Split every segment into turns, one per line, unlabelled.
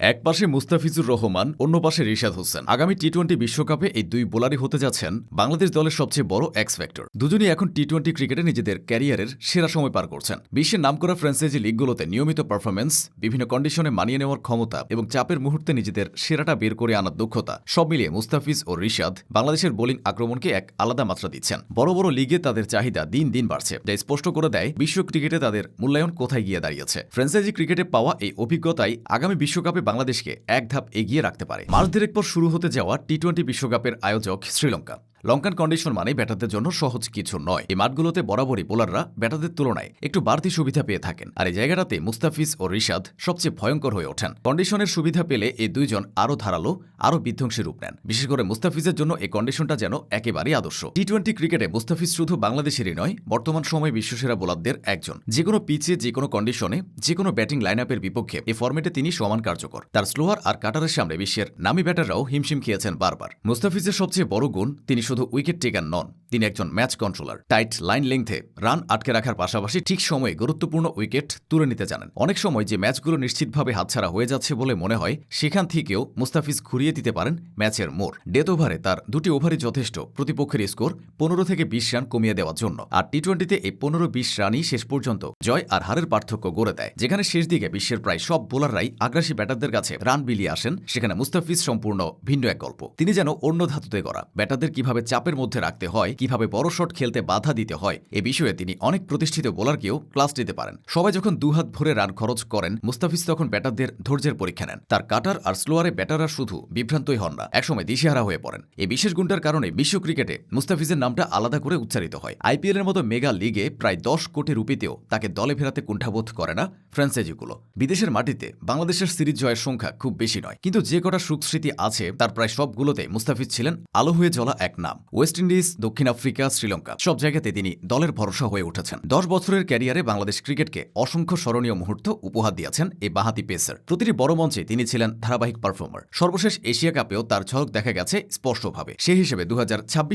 এক পাশে মুস্তাফিজুর রহমান, অন্য পাশে রিশাদ হোসেন। আগামী টি টোয়েন্টি বিশ্বকাপে এই দুই বোলারই হতে যাচ্ছেন বাংলাদেশ দলের সবচেয়ে বড় এক্স ফ্যাক্টর দুজনই এখন টি টোয়েন্টি ক্রিকেটে নিজেদের ক্যারিয়ারের সেরা সময় পার করছেন। বিশ্বের নামকরা ফ্র্যাঞ্চাইজি লিগগুলোতে নিয়মিত পারফরমেন্স বিভিন্ন কন্ডিশনে মানিয়ে নেওয়ার ক্ষমতা এবং চাপের মুহূর্তে নিজেদের সেরাটা বের করে আনার দক্ষতা, সব মিলিয়ে মুস্তাফিজ ও রিশাদ বাংলাদেশের বোলিং আক্রমণকে এক আলাদা মাত্রা দিচ্ছেন। বড় বড় লিগে তাদের চাহিদা দিন দিন বাড়ছে, যা স্পষ্ট করে দেয় বিশ্ব ক্রিকেটে তাদের মূল্যায়ন কোথায় গিয়ে দাঁড়িয়েছে। ফ্র্যাঞ্চাইজি ক্রিকেটে পাওয়া এই অভিজ্ঞতাই আগামী বিশ্বকাপে বাংলাদেশকে এক ধাপ এগিয়ে রাখতে পারে। মাস দেড়েক পর শুরু হতে যাওয়া টি টোয়েন্টি বিশ্বকাপের আয়োজক শ্রীলঙ্কা। লঙ্কান কন্ডিশন মানে ব্যাটারদের জন্য সহজ কিছু নয়। এই মাঠগুলোতে বরাবরই বোলাররা ব্যাটারদের তুলনায় একটু বাড়তি সুবিধা পেয়ে থাকেন। আর এই জায়গাটাতে মুস্তাফিজ ও রিশাদ সবচেয়ে ভয়ঙ্কর হয়ে ওঠেন। কন্ডিশনের সুবিধা পেলে এই দুইজন আরও ধারালো, আরও বিধ্বংসী রূপ নেন। বিশেষ করে মুস্তাফিজের জন্য এই কন্ডিশনটা যেন একেবারেই আদর্শ। টি টোয়েন্টি ক্রিকেটে মুস্তাফিজ শুধু বাংলাদেশেরই নয়, বর্তমান সময়ে বিশ্বসেরা বোলারদের একজন। যে কোনো পিচে যে কোনো কন্ডিশনে যে কোনো ব্যাটিং লাইন আপের বিপক্ষে এই ফর্মেটে তিনি সমান কার্যকর। তার স্লোয়ার আর কাটারের সামনে বিশ্বের নামি ব্যাটাররাও হিমশিম খেয়েছেন বারবার। মুস্তাফিজের সবচেয়ে বড় গুণ তিনি শুধু উইকেট টেকার নন, তিনি একজন ম্যাচ কন্ট্রোলার। টাইট লাইন লেংথে রান আটকে রাখার পাশাপাশি ঠিক সময়ে গুরুত্বপূর্ণ উইকেট তুলে নিতে জানেন। অনেক সময় যে ম্যাচগুলো নিশ্চিতভাবে হাতছাড়া হয়ে যাচ্ছে বলে মনে হয়, সেখান থেকেও মুস্তাফিজ ঘুরিয়ে দিতে পারেন ম্যাচের মোড়। ডেথ ওভারে তার দুটি ওভারই যথেষ্ট, প্রতিপক্ষের স্কোর পনেরো থেকে বিশ রান কমিয়ে দেওয়ার জন্য। আর টি টোয়েন্টিতে এই পনেরো বিশ রানই শেষ পর্যন্ত জয় আর হারের পার্থক্য গড়ে দেয়। যেখানে শেষ দিকে বিশ্বের প্রায় সব বোলাররাই আগ্রাসী ব্যাটারদের কাছে রান বিলিয়ে আসেন, সেখানে মুস্তাফিজ সম্পূর্ণ ভিন্ন এক গল্প। তিনি যেন অন্য ধাতুতে করা ব্যাটারদের কীভাবে চাপের মধ্যে রাখতে হয়, কীভাবে বড় শট খেলতে বাধা দিতে হয়, এ বিষয়ে তিনি অনেক প্রতিষ্ঠিত বোলারকেও ক্লাস দিতে পারেন। সবাই যখন দুহাত ভরে রান খরচ করেন, মুস্তাফিজ তখন ব্যাটারদের ধৈর্যের পরীক্ষা নেন। তার কাটার আর স্লোয়ারে ব্যাটাররা শুধু বিভ্রান্তই হন না, একসময় দিশেহারা হয়ে পড়েন। এই বিশেষ গুণটার কারণে বিশ্ব ক্রিকেটে মুস্তাফিজের নামটা আলাদা করে উচ্চারিত হয়। আইপিএলের মতো মেগা লিগে প্রায় দশ কোটি রুপিতেও তাকে দলে ফেরাতে কুণ্ঠাবোধ করে না ফ্র্যাঞ্চাইজিগুলো বিদেশের মাটিতে বাংলাদেশের সিরিজ জয়ের সংখ্যা খুব বেশি নয়, কিন্তু যে কটা সুখস্মৃতি আছে, তার প্রায় সবগুলোতে মুস্তাফিজ ছিলেন আলো হয়ে জ্বলা এক নাম। ওয়েস্ট ইন্ডিজ, দক্ষিণ আফ্রিকা, শ্রীলঙ্কা। সব জায়গাতে তিনি দলের ভরসা হয়ে উঠেছেন। দশ বছরের ক্যারিয়ারে বাংলাদেশ ক্রিকেটকে অসংখ্য স্মরণীয় মুহূর্ত উপহার দিয়েছেন এই বাহাতি পেসার। প্রতিটি বড় মঞ্চে তিনি ছিলেন ধারাবাহিক পারফর্মার। সর্বশেষ এশিয়া কাপেও তার ঝলক দেখা গেছে স্পষ্টভাবে। সেই হিসেবে দু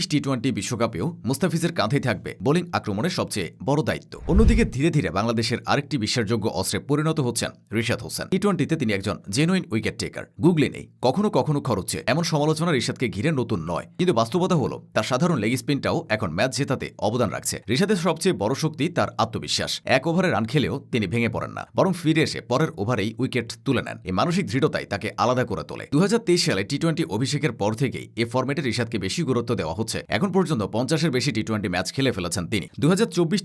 টি টোয়েন্টি বিশ্বকাপেও মুস্তাফিজের কাঁধেই থাকবে বোলিং আক্রমণের সবচেয়ে বড় দায়িত্ব। অন্যদিকে ধীরে ধীরে বাংলাদেশের আরেকটি বিশ্বাসযোগ্য অস্ত্রে পরিণত হচ্ছেন রিশাদ হোসেন। টি টোয়েন্টিতে তিনি একজন জেনুইন উইকেট টেকার গুগলি নেই। কখনো কখনো খরচে। এমন সমালোচনা রিশাদকে ঘিরে নতুন নয়। কিন্তু বাস্তবতা হলো, তার সাধারণ লেগ স্পিনটাও এখন ম্যাচ জেতাতে অবদান রাখছে। রিশাদের সবচেয়ে বড় শক্তি তার আত্মবিশ্বাস। এক ওভারে রান খেলেও তিনি ভেঙে পড়েন না, বরং ফিরে এসে পরের ওভারেই উইকেট তুলে নেন। এই মানসিক দৃঢ়তাই তাকে আলাদা করে তোলে। দু সালে টি টোয়েন্টি অভিষেকের পর থেকেই এ ফরম্যাটে রিশাদকে বেশি গুরুত্ব দেওয়া হচ্ছে। এখন পর্যন্ত পঞ্চাশের বেশি টি টোয়েন্টি ম্যাচ খেলে ফেলেছেন তিনি। দু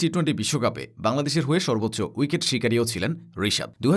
টি টোয়েন্টি বিশ্বকাপে বাংলাদেশের হয়ে সর্বোচ্চ উইকেট শিকারীও ছিলেন রিশাদ। দু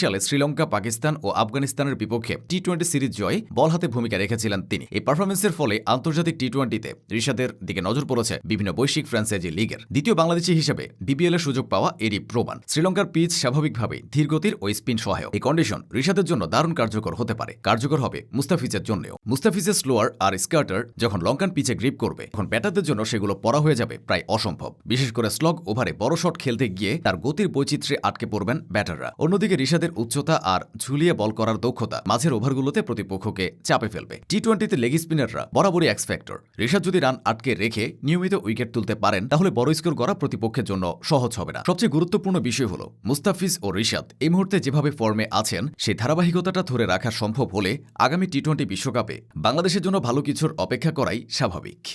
সালে শ্রীলঙ্কা, পাকিস্তান ও আফগানিস্তানের বিপক্ষে টি টোয়েন্টি সিরিজ জয়ে বল হাতে ভূমিকা রেখেছিলেন তিনি। এই পারফরমেন্সের ফলে আন্তর্জাতিক টি টোয়েন্টিতে রিশাদের দিকে নজর পড়েছে বিভিন্ন বৈশ্বিক ফ্র্যাঞ্চাইজি লিগের। দ্বিতীয় বাংলাদেশি হিসেবে বিপিএল এর সুযোগ পাওয়া এরই প্রমাণ শ্রীলঙ্কার পিচ স্বাভাবিকভাবেই ধীরগতির ও স্পিন সহায়ক। এই কন্ডিশন রিশাদের জন্য দারুণ কার্যকর হতে পারে। কার্যকর হবে মুস্তাফিজের জন্যও। মুস্তাফিজের স্লোয়ার আর স্কার্টার যখন লঙ্কান পিচে গ্রিপ করবে, তখন ব্যাটারদের জন্য সেগুলো পড়া হয়ে যাবে প্রায় অসম্ভব। বিশেষ করে স্লগ ওভারে বড় শট খেলতে গিয়ে তার গতির বৈচিত্র্যে আটকে পড়বেন ব্যাটাররা। অন্যদিকে রিশাদের উচ্চতা আর ঝুলিয়ে বল করার দক্ষতা মাঝের ওভারগুলোতে প্রতিপক্ষকে চাপে ফেলবে। টি টোয়েন্টিতে লেগ স্পিনাররা বরাবরই এক্স ফ্যাক্টর রিশাদ যদি রান আটকে রেখে নিয়মিত উইকেট তুলতে পারেন, তাহলে বড় স্কোর করা প্রতিপক্ষের জন্য সহজ হবে না। সবচেয়ে গুরুত্বপূর্ণ বিষয় হল, মুস্তাফিজ ও ঋষাদ এই মুহূর্তে যেভাবে ফর্মে আছেন, সেই ধারাবাহিকতাটা ধরে রাখা সম্ভব হলে আগামী টি টোয়েন্টি বিশ্বকাপে বাংলাদেশের জন্য ভালো কিছুর অপেক্ষা করাই স্বাভাবিক।